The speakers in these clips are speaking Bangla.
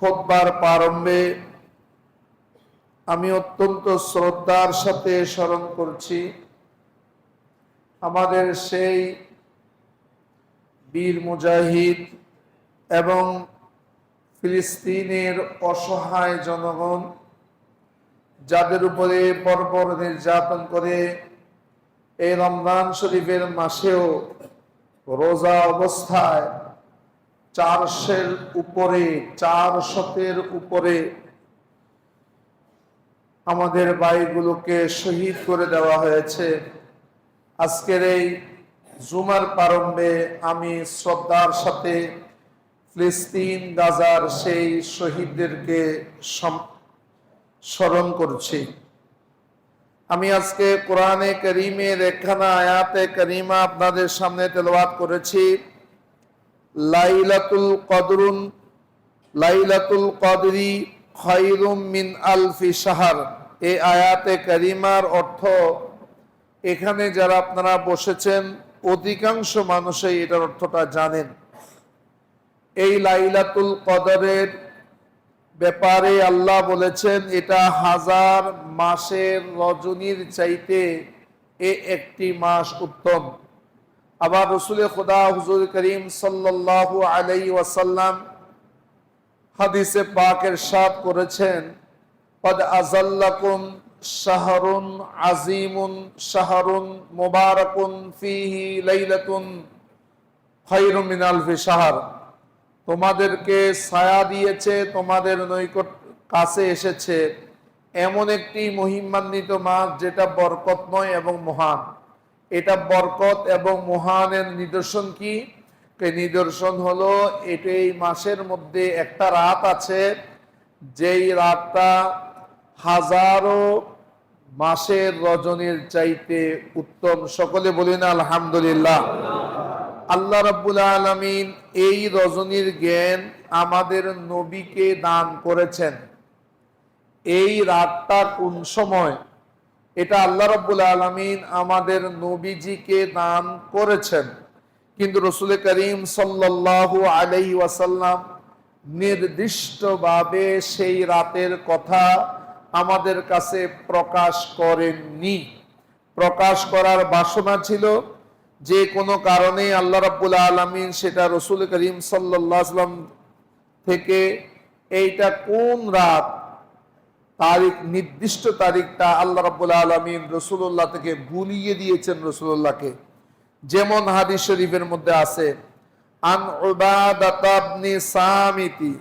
খোদবার প্রারম্ভে আমি অত্যন্ত শ্রদ্ধার সাথে স্মরণ করছি আমাদের সেই বীর মুজাহিদ এবং ফিলিস্তিনের অসহায় জনগণ, যাদের উপরে পরপর নির্যাতন করে এই রমজান শরীফের মাসেও রোজা অবস্থায় চারশের উপরে, চার শতের উপরে আমাদের ভাইগুলোকে শহীদ করে দেওয়া হয়েছে। আজকের এই জুমার প্রারম্ভে আমি শ্রদ্ধার সাথে ফিলিস্তিন, গাজার সেই শহীদদেরকে সম- স্মরণ করছি। আমি আজকে কোরআনে করিমের একখানা আয়াতে করিমা আপনাদের সামনে তেলাওয়াত করেছি। লাইলাতুল কদরুন, লাইলাতুল কদরি খৈরুম মিন আলফি শাহার। এই আয়াতে করিমার অর্থ, এখানে যারা আপনারা বসেছেন, অধিকাংশ মানুষই এটার অর্থটা জানেন। এই লাইলাতুল কদরের ব্যাপারে আল্লাহ বলেছেন, এটা হাজার মাসের রজনীর চাইতে এ একটি মাস উত্তম। আবার রসুল খুদা হুজুর করিম সাল্লাল্লাহু আলাই ওয়াসাল্লাম হাদিসে পাকের সাথ করেছেন, পদ আজাল্লাকুম শাহরুন আজিমুন শাহরুন মুবারাকুন ফিহি লাইলাতুন খায়রুম মিন আলফি শাহর। তোমাদেরকে ছায়া দিয়েছে, তোমাদের নৈকট কাছে এসেছে এমন একটি মহিমান্বিত মাস যেটা বরকতময় এবং মহান। এটা বরকত এবং মহানের নিদর্শন কি? নিদর্শন হলো এটা এই মাসের মধ্যে একটা রাত আছে, যেই রাতটা হাজারো মাসের রজনীর চাইতে উত্তম। সকলে বলি আলহামদুলিল্লাহ। আল্লাহ রাব্বুল আলামিন এই রজনীর জ্ঞান আমাদের নবীকে দান করেছেন। এই রাতটা কোন সময়? এটা আল্লাহ রাব্বুল আলমিন আমাদের নবীজিকে দান করেছেন। কিন্তু রসুল করিম সাল্লাল্লাহু আলাই ওয়াসাল্লাম নির্দিষ্টভাবে সেই রাতের কথা আমাদের কাছে প্রকাশ করেননি। প্রকাশ করার বাসনা ছিল যে কোনো কারণে আল্লাহ রাব্বুল আলমিন সেটা রসুল করিম সাল্লাম থেকে এইটা কোন রাত তারিখ, নির্দিষ্ট তারিখটা আল্লাহ রাব্বুল আলমিন রসুল্লাহ থেকে ভুলিয়ে দিয়েছেন রসুল্লাহকে যেমন হাদিস শরীফের মধ্যে আছে, আন উবাদাতা সামিতি।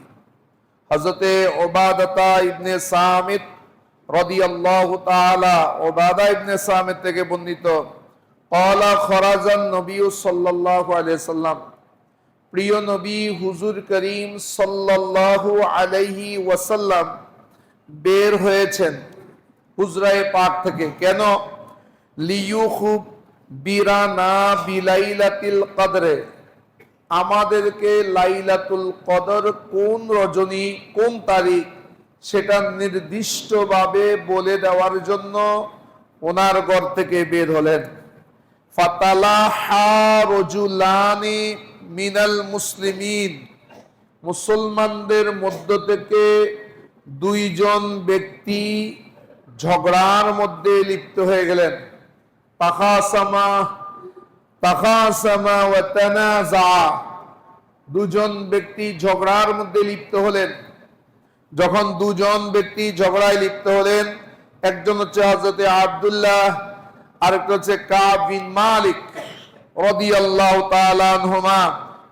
হযরতে উবাদাতা ইবনে সামিত রাদিয়াল্লাহু তাআলা উবাদা ইবনে সামিত থেকে বর্ণিত কলা খরাজান নবী সাল্লাল্লাহু আলাইহি সাল্লাম। প্রিয় নবী, হুজুর করিম সাল্লাল্লাহু আলাইহি ওয়াসাল্লাম বের হয়েছেন হুজরায়ে পাক থেকে। কেন? লিয়ুখুব বিরানা বিলাইলাতিল কদরে। আমাদেরকে লাইলাতুল কদর কোন রজনী, কোন তারিখ, সেটা নির্দিষ্টভাবে বলে দেওয়ার জন্য ওনার ঘর থেকে বের হলেন। ফাতালাহা রজুলানি মিনাল মুসলিমিন। মুসলমানদের মধ্য থেকে দুইজন ব্যক্তি ঝগড়ার মধ্যে লিপ্ত হয়ে গেলেন। দুজন ব্যক্তি ঝগড়ার মধ্যে লিপ্ত হলেন। যখন দুজন ব্যক্তি ঝগড়ায় লিপ্ত হলেন, একজন হচ্ছে হজরতে আব্দুল্লাহ, আরেকটা হচ্ছে কাব বিন মালিক রাদিয়াল্লাহু তাআলা আনহুমা।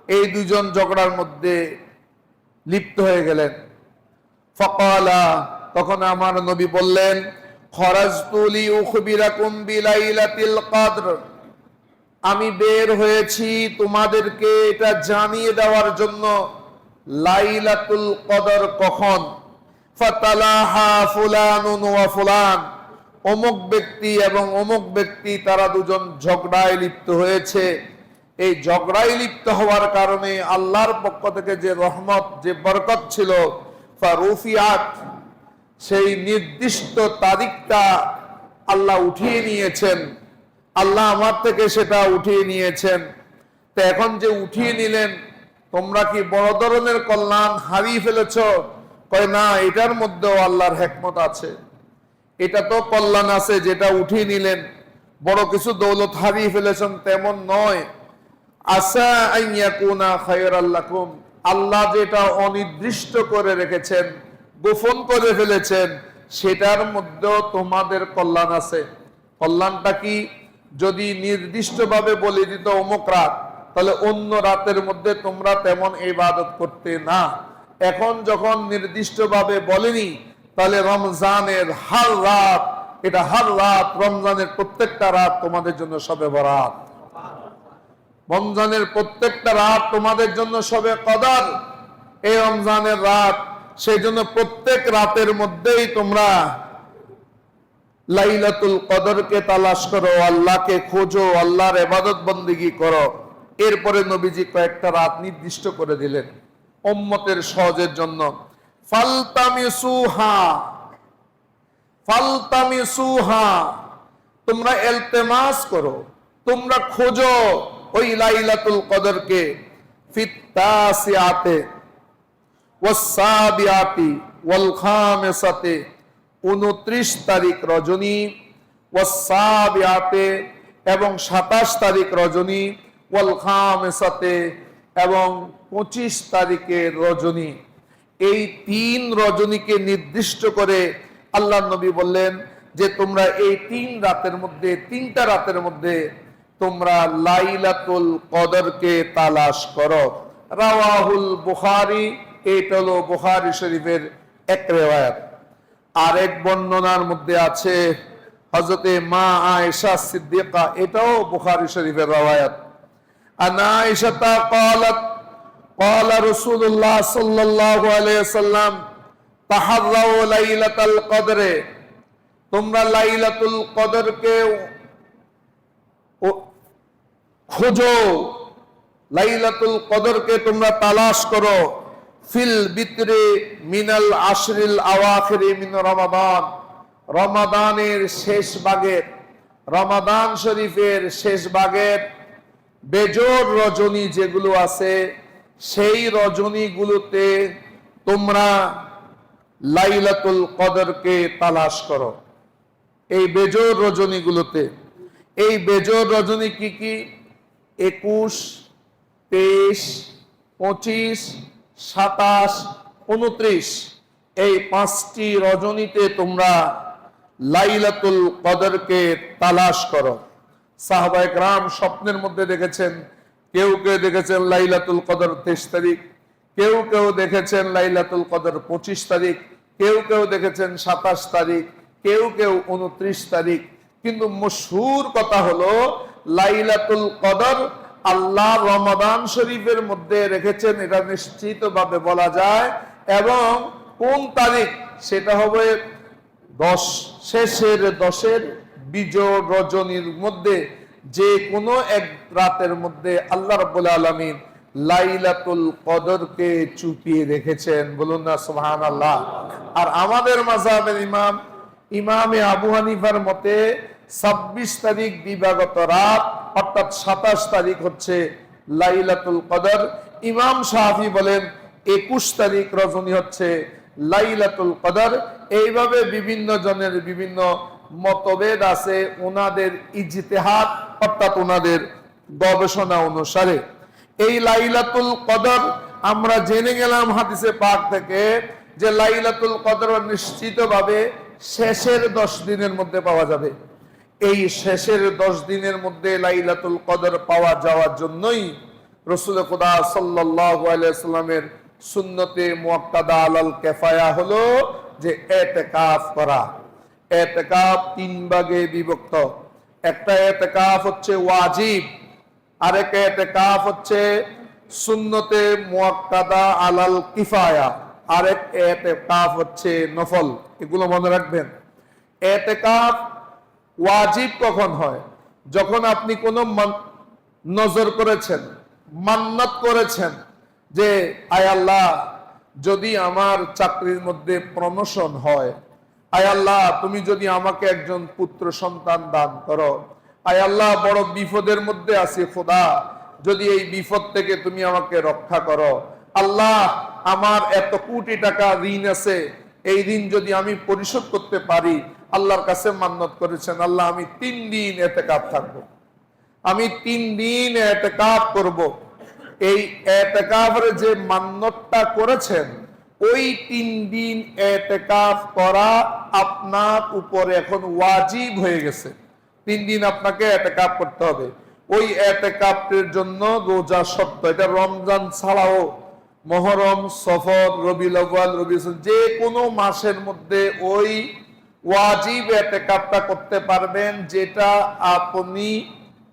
এই দুজন ঝগড়ার মধ্যে লিপ্ত হয়ে গেলেন। ফকালা, তখন আমার নবী বললেন কদর। আমি বের হয়েছি তোমাদেরকে এটা জানিয়ে দেওয়ার জন্য। লাইলাতুল কদর কখন? ফুলান। অমুক ব্যক্তি এবং অমুক ব্যক্তি, তারা দুজন ঝগড়ায় লিপ্ত হয়েছে। এই ঝগড়ায় লিপ্ত হওয়ার কারণে আল্লাহর পক্ষ থেকে যে রহমত, যে বরকত ছিল ফারুফিয়াত, সেই নির্দিষ্ট তারিখটা আল্লাহ উঠিয়ে নিয়েছেন। আল্লাহ আমার থেকে সেটা উঠিয়ে নিয়েছেন। তো এখন যে উঠিয়ে নিলেন, তোমরা কি বড় ধরনের কল্যাণ হারিয়ে ফেলেছ? কয়, না, এটার মধ্যেও আল্লাহর হেকমত আছে। এটা তো কল্যাণ আছে, যেটা উঠিয়ে নিলেন। বড় কিছু দৌলত হারিয়ে ফেলেছেন তেমন নয়। আসা আইয়াকুনা খায়রাল্লাকুম আল্লাহ যেটা অনির্দিষ্ট করে রেখেছেন, গোপন করে ফেলেছেন, সেটার মধ্যেও তোমাদের কল্যাণ আছে। কল্যাণটা কি? যদি নির্দিষ্টভাবে বলে দিত অমুক রাত, তাহলে অন্য রাতের মধ্যে তোমরা তেমন ইবাদত করতে না। এখন যখন নির্দিষ্টভাবে বলেনি, তাহলে রমজানের হার রাত, এটা হার রাত, রমজানের প্রত্যেকটা রাত তোমাদের জন্য সবে বরাত। রমজানের প্রত্যেকটা রাত তোমাদের জন্য সবে কদার। এই রমজানের রাত, সেই জন্য প্রত্যেক রাতের মধ্যেই তোমরা লাইলাতুল কদরকে তালাশ করো, আল্লাহকে খোঁজো, আল্লাহর এবাদত বন্দিগি করো। এরপরে নবীজি কয়েকটা রাত নির্দিষ্ট করে দিলেন উম্মতের সহজের জন্য। ফালতামিসুহা ফালতামিসুহা, তোমরা এলতেমাস করো, তোমরা খোঁজো। ওই লাইলাতুল কদরকে ফিত্তাসিয়াতে ওয়াসাবিয়াতি ওয়াল খামিসাতে 29 তারিখ রজনী ওয়াসাবিয়াতে এবং 27 তারিখ রজনী ওয়াল খামিসাতে এবং 25 তারিখের রজনী। এই তিন রজনীকে নির্দিষ্ট করে আল্লাহ নবী বললেন যে তোমরা এই তিন রাতের মধ্যে, তিনটা রাতের মধ্যে তোমরা লাইলাতুল কদরকে তালাশ করো রাওয়াহুল বুখারি এটা হলো বুখারি শরীফের এক রেওয়ায়াত আরেক বর্ণনার মধ্যে আছে হজরতে মা আয়েশা সিদ্দিকা এটাও বুখারি শরীফের রাওয়ায়াত আনা আয়েশাতা قالت قال رسول الله صلى الله عليه وسلم تحروا ليلة القدر তোমরা লাইলাতুল কদরকে ও- খোঁজো। লাইলাতুল কদরকে তোমরা তালাশ করো। ফিল বিতরে মিনাল আশরিল আওয়াখিরি মিন রমাদান। রমাদানের শেষ ভাগের রমাদান শরীফের শেষ ভাগের বেজোর রজনী যেগুলো আছে, সেই রজনীগুলোতে তোমরা লাইলাতুল কদরকে তালাশ করো। এই বেজোর রজনীগুলোতে। এই বেজোর রজনী কি কি? একুশ, তেইশ, পঁচিশ, সাতাশ, উনত্রিশ। এই পাঁচটি রজনীতে তোমরা লাইলাতুল কদরকে তালাশ করো। সাহবায়ক রাম স্বপ্নের মধ্যে দেখেছেন, কেউ কেউ দেখেছেন লাইলাতুল কদর তেইশ তারিখ, কেউ কেউ দেখেছেন লাইলাতুল কদর পঁচিশ তারিখ, কেউ কেউ দেখেছেন সাতাশ তারিখ, কেউ কেউ উনত্রিশ তারিখ। কিন্তু মশহুর কথা হলো লাইলাতুল কদর, আল্লাহ রমাদান শরীফের মধ্যে রেখেছেন, এটা নিশ্চিতভাবে বলা যায়। এবং কোন তারিখ? সেটা হবে দশ, শেষের দশের বিজয় রজনীর মধ্যে, যে কোনো এক রাতের মধ্যে আল্লাহ রাব্বুল আলামিন লাইলাতুল কদরকে চুপিয়ে রেখেছেন। বলুন না সোহান আল্লাহ আর আমাদের মাযহাবের ইমাম, ইমামে আবু হানিফার মতে ছাব্বিশ তারিখ দিবাগত রাত, অর্থাৎ সাতাশ তারিখ হচ্ছে লাইলাতুল কদর। ইমাম শাহি বলেন, একুশ তারিখ রজনী হচ্ছে লাইলাতুল কদর। এইভাবে বিভিন্ন জনের বিভিন্ন মতভেদ আছে ওনাদের ইজতেহাদ, অর্থাৎ ওনাদের গবেষণা অনুসারে। এই লাইলাতুল কদর, আমরা জেনে গেলাম হাদিসে পাক থেকে যে লাইলাতুল কদর নিশ্চিতভাবে শেষের দশ দিনের মধ্যে পাওয়া যাবে। এই শেষের দশ দিনের মধ্যে লাইলাতুল কদর পাওয়া যাওয়ার জন্যই রসুল খুদা সাল্লামের সুন্নতে মুয়াক্কাদা আলাল কেফায়া হলো যে এতেকাফ করা। এতেকাফ তিন ভাগে বিভক্ত। একটা এতেকাফ হচ্ছে ওয়াজিব, আরেক এতেকাফ হচ্ছে সুন্নতে মুয়াক্কাদা আলাল কিফায়া, আরেক এতেকাফ হচ্ছে নফল। এগুলো মনে রাখবেন। এতেকাফ ওয়াজিব কখন হয়? যখন আপনি কোনো নজর করেছেন, মান্নাত করেছেন যে, আয় আল্লাহ, যদি আমার চাকরির মধ্যে প্রমোশন হয়, আয় আল্লাহ, তুমি যদি আমাকে একজন পুত্র সন্তান দান করো, আয় আল্লাহ, বড় বিপদের মধ্যে আছি খোদা, যদি এই বিপদ থেকে তুমি আমাকে রক্ষা করো, আল্লাহ, আমার এত কোটি টাকা ঋণ আছে এই ঋণ যদি আমি পরিশোধ করতে পারি, আল্লাহর কাছে মান্নত করেছেন, আল্লাহ, আমি তিন দিন এতে কাপ থাকব। আমি তিন দিন এতেকাফ করব। এই এতেকাফের যে মান্যতটা করেছেন, ওই তিন দিন এতেকাফ করা আপনার উপরে এখন ওয়াজিব হয়ে গেছে। তিন দিন আপনাকে এতেকাফ করতে হবে। ওই এতেকাফের জন্য রোজা সত্য, এটা রমজান ছাড়াও মহরম, সফর রবি আউয়াল রবি যে কোনো মাসের মধ্যে ওই ওয়াজিব এতেকাফটা করতে পারবেন যেটা আপনি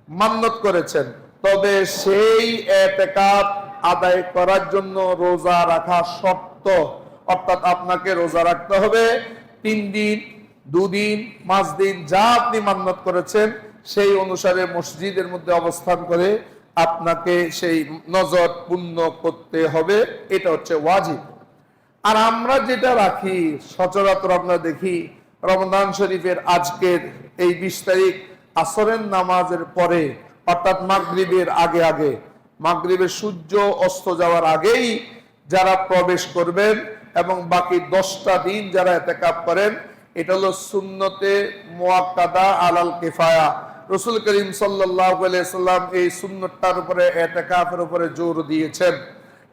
মান্নত করেছেন। তবে সেই এতেকাপ আদায় করার জন্য রোজা রাখা শর্ত, অর্থাৎ আপনাকে রোজা রাখতে হবে। তিন দিন, দুদিন, পাঁচ দিন যা আপনি মান্নত করেছেন, সেই অনুসারে মসজিদের মধ্যে অবস্থান করে আপনাকে সেই নজর পূর্ণ করতে হবে, এটা হচ্ছে ওয়াজিব। আর আমরা যেটা রাখি, সচরাচর আমরা দেখি রমদান শরীফের আজকের এই বিশ তারিখ আসরের নামাজের পরে, অর্থাৎ মাগরিবের আগে আগে মাগরিবের সূর্য অস্ত যাওয়ার আগেই যারা প্রবেশ করবেন এবং বাকি দশটা দিন যারা এতেকাপ করেন, এটা হলো সুন্নতে মোয়াক্কাদা আলাল কিফায়া। রসুল করিম সাল্লাম এই সুন্নতটার উপরে, এতেকাফের উপরে জোর দিয়েছেন।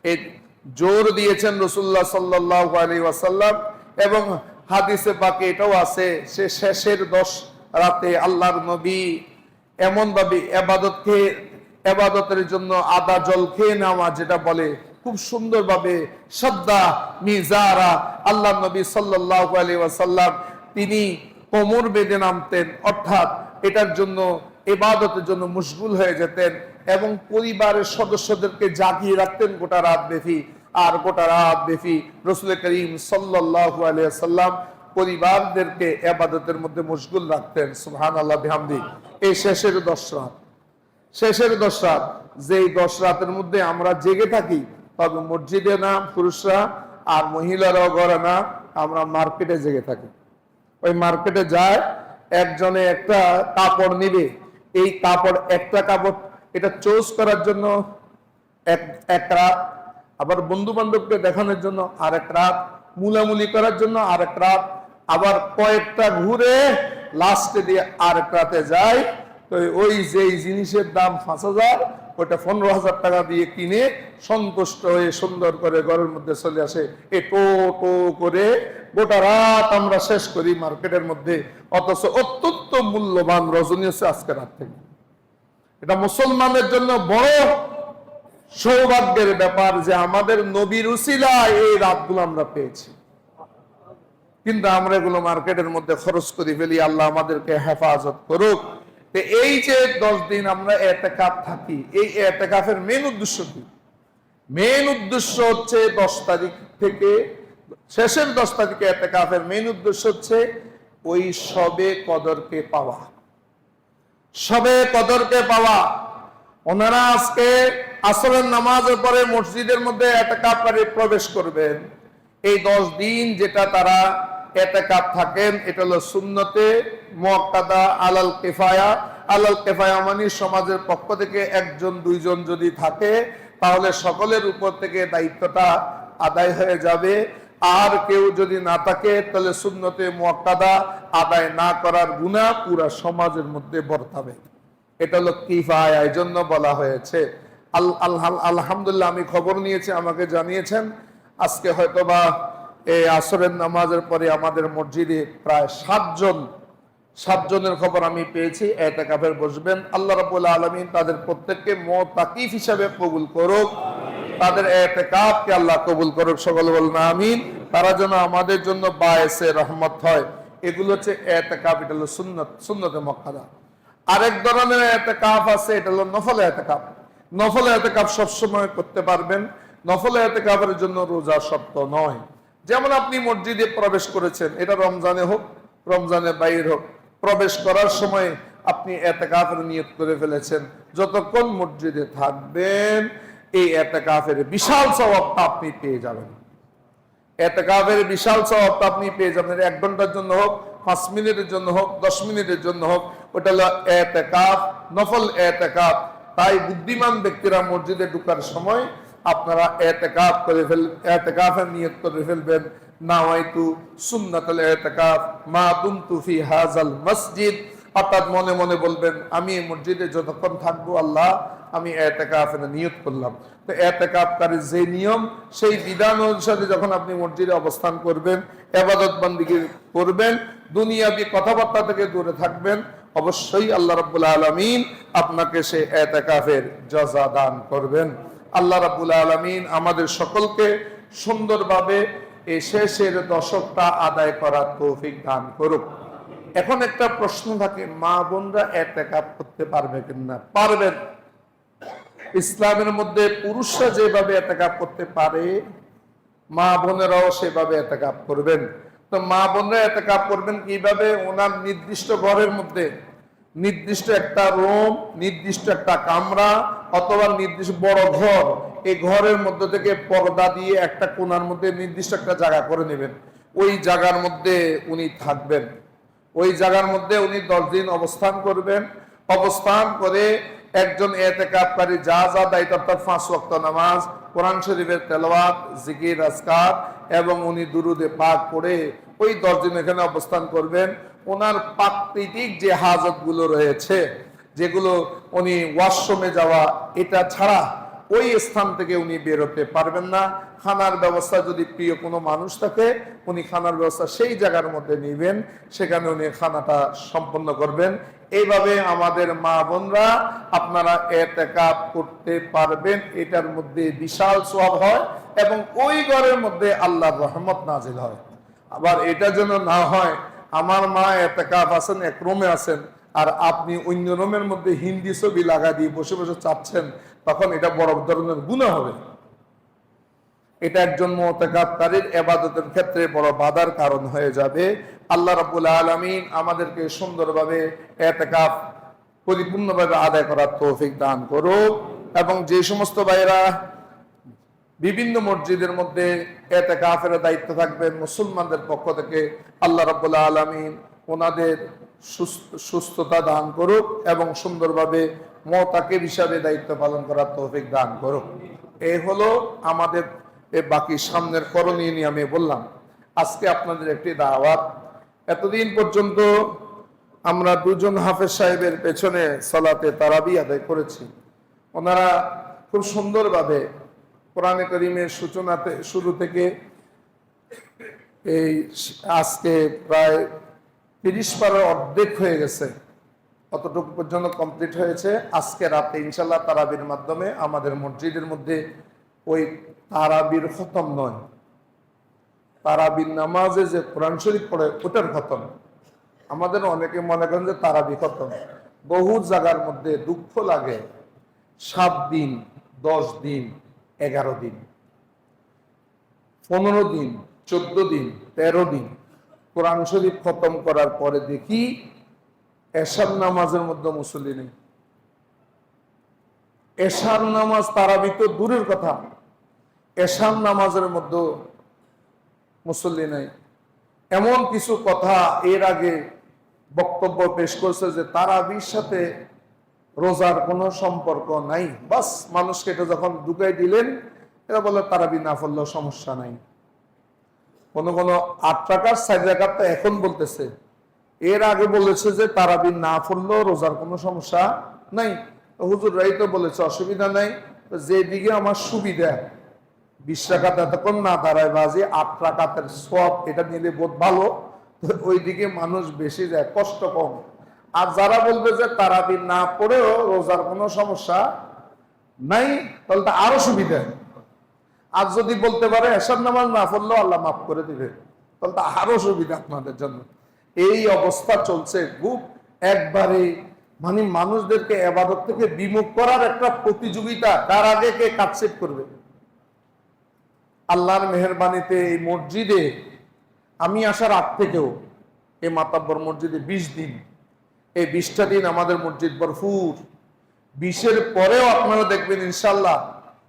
এই জোর দিয়েছেন রসুল্লাহ সাল্লাহ আলী ওয়াসাল্লাম এবং হাদিসে বাকি এটাও আছে, সে শেষের দশ রাতে আল্লাহর নবী এমন ভাবে এবাদতকে, এবাদতের জন্য আদা জল খেয়ে নেওয়া যেটা বলে, খুব সুন্দর ভাবে শ্রদ্ধা মিজারা আল্লাহ নবী সাল্লাহ আলী ওয়াসাল্লাম তিনি কোমর বেঁধে নামতেন, অর্থাৎ এটার জন্য, এবাদতের জন্য মুশগুল হয়ে যেতেন এবং পরিবারের সদস্যদেরকে জাগিয়ে রাখতেন গোটা রাত ব্যাপী। আর গোটা রাত ব্যাপী রসুল করিম আলিয়াল্লাম পরিবারদেরকে এবাদতের মধ্যে মুশগুল রাখতেন। সুহান আল্লাহ বিহামদি। এই শেষের দশ রাত, শেষের দশ রাত, যেই দশ রাতের মধ্যে আমরা জেগে থাকি, তবে মসজিদে না, পুরুষরা আর মহিলারাও ঘরে না, আমরা মার্কেটে জেগে থাকি। ওই মার্কেটে যায় একজনে একটা কাপড় নিবে। এই কাপড় একটা কাপড় এটা চোজ করার জন্য এক আবার বন্ধু বান্ধবকে দেখানোর জন্য আর এক রাত, মুলামুলি করার জন্য আর এক রাত, আবার কয়েকটা ঘুরে লাস্টে দিয়ে আর এক রাতে যায়। তো ওই যে জিনিসের দাম পাঁচ হাজার ওটা পনেরো হাজার টাকা দিয়ে কিনে সন্তুষ্ট হয়ে সুন্দর করে ঘরের মধ্যে চলে আসে। এ টো টো করে গোটা রাত আমরা শেষ করি মার্কেটের মধ্যে। অথচ অত্যন্ত মূল্যবান রজনী হচ্ছে আজকে রাত থেকে। এটা মুসলমানের জন্য বড় সৌভাগ্যের ব্যাপার যে আমাদের নবীর উসিলায় এই রাতগুলো আমরা পেয়েছি। কিন্তু আমরা এগুলো মার্কেটের মধ্যে খরচ করে ফেলি। আল্লাহ আমাদেরকে হেফাজত করুক। এই যে দশ দিন আমরা এতেকাপ থাকি, এই এতেকাফের মেন উদ্দেশ্য কি? মেন উদ্দেশ্য হচ্ছে দশ তারিখ থেকে, শেষের দশ তারিখে এতেকাফের মেন উদ্দেশ্য হচ্ছে ওই সবে কদরকে পাওয়া। সবে কদরকে পাওয়া। ওনারা আজকে আসরের নামাজের পরে মসজিদের মধ্যে এতেকাপ প্রবেশ করবেন। এই দশ দিন যেটা তারা এতেকাপ থাকেন, এটা হলো সুন্নতে মোয়াক্কাদা আলাল কেফায়া। আলাল কেফায়া মানে সমাজের পক্ষ থেকে একজন, দুইজন যদি থাকে, তাহলে সকলের উপর থেকে দায়িত্বটা আদায় হয়ে যাবে। আর কেউ যদি না থাকে, তাহলে সুন্নতে মোয়াক্কাদা আদায় না করার গুণা পুরা সমাজের মধ্যে বর্তাবে। এটা হলো কিফায়া এই জন্য বলা হয়েছে। আল, আলহামদুলিল্লাহ, আমি খবর নিয়েছি, আমাকে জানিয়েছেন। আজকে হয়তোবা এই আসরের নামাজের পরে আমাদের মসজিদে প্রায় সাতজন, সাতজনের খবর আমি পেয়েছি এতেকাফের বসবেন। আল্লাহ রাবুল আলমিন তাদের প্রত্যেককে মোতাকিফ হিসাবে কবুল করুক। তাদের এতেকাফকে আল্লাহ কবুল করুক, সকল বলুন আমিন। তারা যেন আমাদের জন্য বায়েসে রহমত হয়। এগুলো হচ্ছে এতেকাফ, এটা হলো সুন্নত, সুন্নতে মক্কাদা। আরেক ধরনের এতেকাফ আছে, এটা হলো নফল এতেকাফ। নফল এতেকাফ সবসময় করতে পারবেন। নফল এতেকাফের জন্য রোজা শর্ত নয়। যেমন আপনি মসজিদে প্রবেশ করেছেন, এটা রমজানে হোক রমজানে বাইর হোক, প্রবেশ করার সময় আপনি এতেকাফের নিয়ত করে ফেলেছেন। যতক্ষণ মসজিদে থাকবেন, এই এতেকাফের বিশাল স্বভাবটা আপনি পেয়ে যাবেন। এতেকাফের বিশাল স্বভাবটা আপনি পেয়ে যাবেন। এক ঘণ্টার জন্য হোক, পাঁচ মিনিটের জন্য হোক, দশ মিনিটের জন্য হোক, ওটা হলো এতেকাফ, নফল এতেকাফ। তাই বুদ্ধিমান ব্যক্তিরা মসজিদে ঢুকার সময় আপনারা এতেকাফ করে ফেল, এতেকাফের নিয়ত করে ফেলবেন। নাওয়াইতু সুন্নাতুল এতেকাফ, মা দুমতু ফি হাজাল মসজিদ। অর্থাৎ মনে মনে বলবেন, আমি এই মসজিদে যতক্ষণ থাকব, আল্লাহ, আমি এতেকাফের নিয়ত করলাম। তো এতেকাফকারী যে নিয়ম, সেই বিধান অনুসারে যখন আপনি মসজিদে অবস্থান করবেন, এবাদত বন্দিগি করবেন দুনিয়াবি কথাবার্তা থেকে দূরে থাকবেন, অবশ্যই আল্লাহ রাব্বুল আলামিন আপনাকে সে এতেকাফের জজা দান করবেন। আল্লাহ রাব্বুল আলামিন আমাদের সকলকে সুন্দরভাবে এই শেষের দশকটা আদায় করার তৌফিক দান করুক। এখন একটা প্রশ্ন থাকে, মা বোনরা এতেকাফ করতে পারবে কিনা? পারবেন ইসলামের মধ্যে পুরুষরা যেভাবে এতেকাফ করতে পারে, মা বোনেরাও সেভাবে এতেকাফ করবেন। তো মা বোনরা এতেকাফ করবেন কীভাবে? ওনার নির্দিষ্ট ঘরের মধ্যে নির্দিষ্ট একটা রুম, নির্দিষ্ট একটা কামরা অথবা নির্দিষ্ট বড় ঘর, এই ঘরের মধ্যে থেকে পর্দা দিয়ে একটা কোনার মধ্যে নির্দিষ্ট একটা জায়গা করে নেবেন। ওই জায়গার মধ্যে উনি থাকবেন। ওই জায়গার মধ্যে উনি দশ দিন অবস্থান করবেন। অবস্থান করে একজন এতেকাপকারী যা যা দায়িত্ব, অর্থাৎ পাঁচ নামাজ, কোরআন শরীফের তেলাওয়াত, জিকির আসকার এবং উনি দুরুদে পাক করে ওই দশ দিন এখানে অবস্থান করবেন। ওনার প্রাকৃতিক যে হাজতগুলো রয়েছে, যেগুলো উনি ওয়াশরুমে যাওয়া, এটা ছাড়া ওই স্থান থেকে উনি বেরোতে পারবেন না। খানার ব্যবস্থা যদি প্রিয় কোনো মানুষ থাকে, উনি খানার ব্যবস্থা সেই জায়গার মধ্যে নিবেন, সেখানে উনি খানাটা সম্পন্ন করবেন। এইভাবে আমাদের মা বোনরা আপনারা এতেকাপ করতে পারবেন, এটার মধ্যে বিশাল সব হয় এবং ওই ঘরের মধ্যে আল্লাহর রহমত নাজিল হয়। আবার এটা যেন না হয় আমার মা এতেকাপ আছেন, এক রুমে আছেন, আর আপনি অন্য রুমের মধ্যে হিন্দি ছবি লাগা দিয়ে বসে বসে চাচ্ছেন তখন এটা বড় ধরনের গুণা হবে। এটা একজন মোতেকাবকারীর এবাদতের ক্ষেত্রে বড় বাধার কারণ হয়ে যাবে। আল্লাহ রাব্বুল আলামিন আমাদেরকে সুন্দরভাবে এতেকাফ পরিপূর্ণভাবে আদায় করার তৌফিক দান করুক। এবং যে সমস্ত ভাইরা বিভিন্ন মসজিদের মধ্যে এতে কাফের দায়িত্ব থাকবেন মুসলমানদের পক্ষ থেকে আল্লাহ রাব্বুল আলামিন ওনাদের সুস্থ- সুস্থতা দান করুক এবং সুন্দরভাবে মতাকের হিসাবে দায়িত্ব পালন করার তৌফিক দান করুক। এই হলো আমাদের বাকি সামনের করণীয় নিয়ে আমি বললাম। আজকে আপনাদের একটি দাওয়াত। এতদিন পর্যন্ত আমরা দুজন হাফেজ সাহেবের পেছনে সলাতে তারাবি আদায় করেছি। ওনারা খুব সুন্দরভাবে কোরআনে করিমের সূচনাতে, শুরু থেকে এই আজকে প্রায় তিরিশ বারের অর্ধেক হয়ে গেছে। অতটুকু পর্যন্ত কমপ্লিট হয়েছে। আজকে রাতে ইনশাল্লাহ তারাবির মাধ্যমে আমাদের মসজিদের মধ্যে ওই তারাবির খতম নয়। তারাবির নামাজে যে কোরআন শরীফ পড়ে, ওটার খতম। আমাদের অনেকে মনে করেন যে তারাবি খতম। বহু জায়গার মধ্যে দুঃখ লাগে। সাত দিন, দশ দিন এগারো দিন। পনেরো দিন, চোদ্দ দিন, তেরো দিন। কোরআন শরীফ খতম করার পরে দেখি এশার নামাজের মধ্যে মুসল্লি নেই। এশার নামাজ তারাবি তো দূরের কথা। এশার নামাজের মধ্যে মুসল্লি নেই। এমন কিছু কথা এর আগে বক্তব্য পেশ করছে যে তারাবির সাথে রোজার কোনো সম্পর্ক নাই। বাস মানুষকে এটা যখন ঢুকাই দিলেন এটা বলে তারাবি না পড়লেও সমস্যা নাই। কোন কোন আট টাকার সাইড রাখারটা এখন বলতেছে। এর আগে বলেছে যে, তারাবি না পড়লেও রোজার কোনো সমস্যা নাই। হুজুর রাই তো বলেছে, অসুবিধা নাই। যেদিকে আমার সুবিধা, বিশ টাকা এতক্ষণ না দাঁড়ায় বাজে আট টাকাতের সব এটা নিলে বোধ ভালো। তো ওইদিকে মানুষ বেশি যায়, কষ্ট কম। আর যারা বলবে যে তারাবি না পড়েও রোজার কোনো সমস্যা নাই, তাহলে তো আরও সুবিধা। আর যদি বলতে পারে এসব নামাজ না পড়লেও আল্লাহ মাফ করে দিবে, তাহলে তো আরও সুবিধা আপনাদের জন্য। এই অবস্থা চলছে খুব একবারে মানে মানুষদেরকে এবাদত থেকে বিমুখ করার একটা প্রতিযোগিতা তার আগে কে কাটসেট করবে? আল্লাহর মেহরবানিতে এই মসজিদে, আমি আসার আগ থেকেও এই মাতাব্বর মসজিদে বিশ দিন এই বিশটা দিন আমাদের মসজিদ ভরপুর। বিশের পরেও আপনারা দেখবেন ইনশাল্লাহ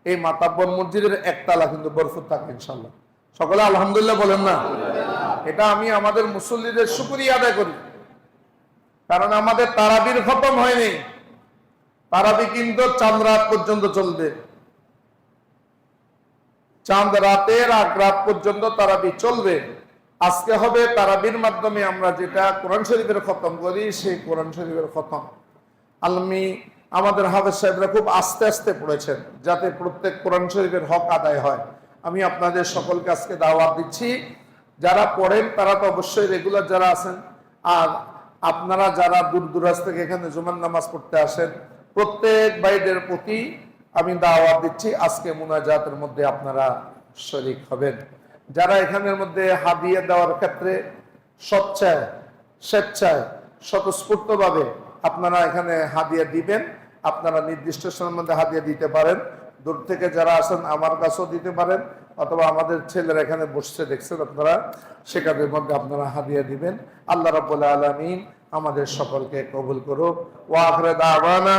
এই মাতাব্বর মসজিদের একতলা কিন্তু ভরপুর থাকে ইনশাল্লাহ। সকলে আলহামদুলিল্লাহ বলেন না? এটা আমি আমাদের মুসল্লিদের শুকুরিয়া আদায় করি। কারণ আমাদের তারাবির খতম হয়নি। তারাবি কিন্তু চাঁদ রাত পর্যন্ত চলবে। চাঁদ রাতের আগ রাত পর্যন্ত তারাবি চলবে। আজকে হবে তারাবির মাধ্যমে আমরা যেটা কোরআন শরীফের খতম করি, সেই কোরআন শরীফের খতম। আলমি, আমাদের হাফেজ সাহেবরা খুব আস্তে আস্তে পড়েছেন যাতে প্রত্যেক কোরআন শরীফের হক আদায় হয়। আমি আপনাদের সকলকে আজকে দাওয়াত দিচ্ছি, যারা পড়েন তারা তো অবশ্যই রেগুলার যারা আছেন, আর আপনারা যারা দূর দূরাজ থেকে এখানে জুমান নামাজ পড়তে আসেন, প্রত্যেক ভাইদের প্রতি আমি দাওয়াত দিচ্ছি, আজকে মুনাজাতের মধ্যে আপনারা শরিক হবেন। যারা এখানের মধ্যে হাদিয়া দেওয়ার ক্ষেত্রে স্বচ্ছায় স্বেচ্ছায়, স্বতঃস্ফূর্তভাবে আপনারা এখানে হাদিয়া দিবেন, আপনারা নির্দিষ্ট সময়ের মধ্যে হাদিয়া দিতে পারেন। দূর থেকে যারা আসেন আমার কাছেও দিতে পারেন, অথবা আমাদের ছেলেরা এখানে বসছে, দেখছেন আপনারা, সেখানের মধ্যে আপনারা হাদিয়া দিবেন। আল্লাহ রাব্বুল আলামিন আমাদের সকলকে কবুল করুক। ওয়া আখিরা দাওয়ানা